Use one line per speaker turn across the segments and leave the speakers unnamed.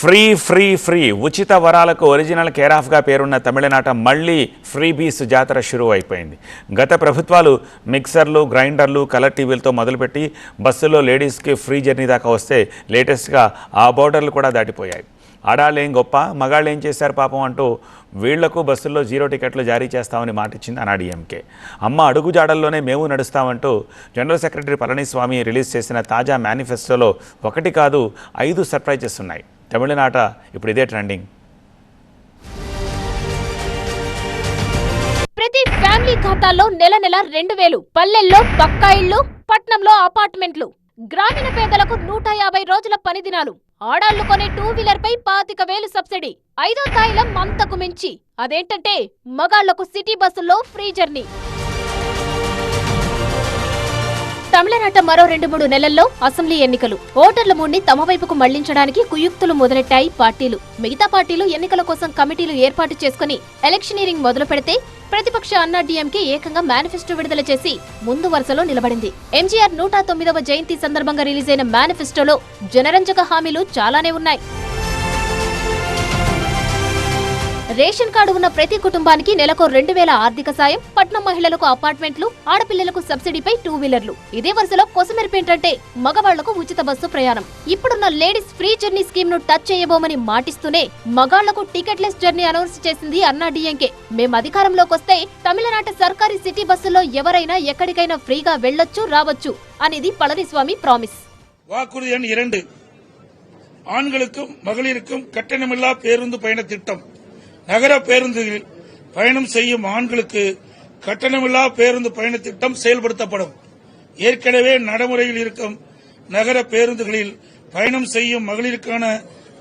Free free free ఉచిత వరాలకు original కేరాఫ్గా పేరున్న తమిళనాట మళ్ళీ ఫ్రీ బీస్ జాతర షురూ అయిపోయింది. గత ప్రభుత్వాలు మిక్సర్లు గ్రైండర్లు కలర్ టీవీలతో మొదలుపెట్టి బస్సులో లేడీస్కి ఫ్రీ జర్నీ దాకా వస్తే లేటెస్ట్గా ఆ బోర్డర్లు కూడా దాటిపోయాయి. ఆడాళ్ళేం ఏం గొప్ప మగాళ్ళు ఏం చేశారు పాపం అంటూ వీళ్ళకు బస్సుల్లో జీరో టికెట్లు జారీ చేస్తామని మాటిచ్చింది అనాడీఎంకే అమ్మ అడుగు జాడల్లోనే మేము నడుస్తామంటూ జనరల్ సెక్రటరీ పళనిస్వామి రిలీజ్ చేసిన తాజా మేనిఫెస్టోలో ఒకటి కాదు ఐదు సర్ప్రైజెస్ ఉన్నాయి. తమిళనాట ఇప్పుడు ఇదే ట్రెండింగ్.
ప్రతి ఫ్యామిలీ ఖాతాల్లో నెల నెల రెండు వేలు పల్లెల్లో పక్కా ఇళ్ళు పట్నంలో అపార్ట్మెంట్లు. గ్రామీణ పేదలకు నూట యాభై రోజుల పని దినాలు. ఆడాళ్ళు కొనే టూ వీలర్ పై పాతిక వేలు సబ్సిడీ. ఐదో తాయిలం అంతకు మించి. అదేంటంటే మగాళ్ళకు సిటీ బస్సుల్లో ఫ్రీ జర్నీ. తమిళనాట మరో రెండు మూడు నెలల్లో అసెంబ్లీ ఎన్నికలు. ఓటర్ల మూడ్ని తమ వైపుకు మళ్ళించడానికి కుయుక్తులు మొదలెట్టాయి పార్టీలు. మిగతా పార్టీలు ఎన్నికల కోసం కమిటీలు ఏర్పాటు చేసుకుని ఎలక్షనీరింగ్ మొదలు పెడితే ప్రతిపక్ష అన్నాడీఎంకే ఏకంగా మేనిఫెస్టో విడుదల చేసి ముందు వరుసలో నిలబడింది. ఎంజీఆర్ నూట తొమ్మిదవ జయంతి సందర్భంగా రిలీజ్ అయిన మేనిఫెస్టోలో జనరంజక హామీలు చాలానే ఉన్నాయి. రేషన్ కార్డు ఉన్న ప్రతి కుటుంబానికి నెలకు రెండు వేల ఆర్థిక సాయం పట్నం మహిళలకు అపార్ట్మెంట్లు ఆడపిల్లలకు సబ్సిడీపై టూ వీలర్లు ఇదే వరుసలో కొసమెరిపేంటంటే మగవాళ్లకు ఉచిత బస్సు ప్రయాణం ఇప్పుడున్న లేడీస్ ఫ్రీ జర్నీ స్కీమ్ ను టచ్ చేయబోమని మాటిస్తూనే మగాళ్లకు టికెట్లెస్ జర్నీ అనౌన్స్ చేసింది అన్నా డిఎంకే మేం అధికారంలోకి వస్తే తమిళనాట సర్కారీ సిటీ బస్సుల్లో ఎవరైనా ఎక్కడికైనా ఫ్రీగా వెళ్లొచ్చు రావచ్చు అనేది పళనిస్వామి ప్రామిస్
வாக்குறுதி எண் இரண்டு ஆண்களுக்கும் மகளிருக்கும் கட்டணமில்லா பேருந்து பயண திட்டம் நகர பேருந்துகளில் பயணம் செய்யும் ஆண்களுக்கு கட்டணமில்லா பேருந்து பயண திட்டம் செயல்படுத்தப்படும். ஏற்கனவே நடைமுறையில் இருக்கும் நகர பேருந்துகளில் பயணம் செய்யும் மகளிருக்கான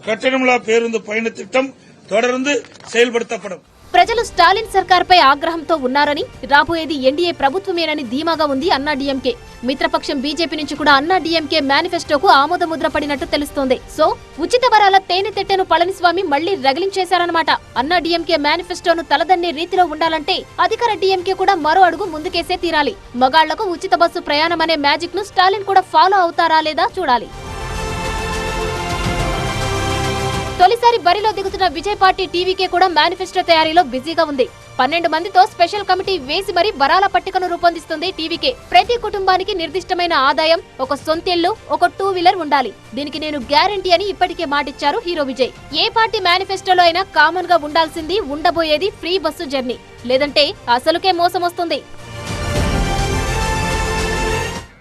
கட்டணமில்லா பேருந்து பயண திட்டம் தொடர்ந்து செயல்படுத்தப்படும்.
ప్రజలు స్టాలిన్ సర్కార్పై ఆగ్రహంతో ఉన్నారని రాబోయేది ఎన్డీఏ ప్రభుత్వమేనని ధీమాగా ఉంది అన్నా డీఎంకే మిత్రపక్షం బీజేపీ నుంచి కూడా అన్నా డీఎంకే మేనిఫెస్టోకు ఆమోదముద్ర పడినట్టు తెలుస్తోంది. సో ఉచిత వరాల తేనె తెట్టెను పళనిస్వామి మళ్ళీ రగిలించేశారనమాట అన్నా డీఎంకే మేనిఫెస్టోను తలదన్నే రీతిలో ఉండాలంటే అధికార డీఎంకే కూడా మరో అడుగు ముందుకేసే తీరాలి. మగాళ్ళకు ఉచిత బస్సు ప్రయాణం అనే మ్యాజిక్ను స్టాలిన్ కూడా ఫాలో అవుతారా లేదా చూడాలి. తొలిసారి బరిలో దిగుతున్న విజయ్ పార్టీ టీవీకే కూడా మేనిఫెస్టో తయారీలో బిజీగా ఉంది. పన్నెండు మందితో స్పెషల్ కమిటీ వేసి మరీ బరాల పట్టికను రూపొందిస్తుంది టీవీకే. ప్రతి కుటుంబానికి నిర్దిష్టమైన ఆదాయం ఒక సొంతిల్లు ఒక టూ వీలర్ ఉండాలి. దీనికి నేను గ్యారంటీ అని ఇప్పటికే మాటిచ్చారు హీరో విజయ్. ఏ పార్టీ మేనిఫెస్టోలో అయినా కామన్గా ఉండాల్సింది ఉండబోయేది ఫ్రీ బస్సు జర్నీ. లేదంటే అసలుకే మోసం వస్తుంది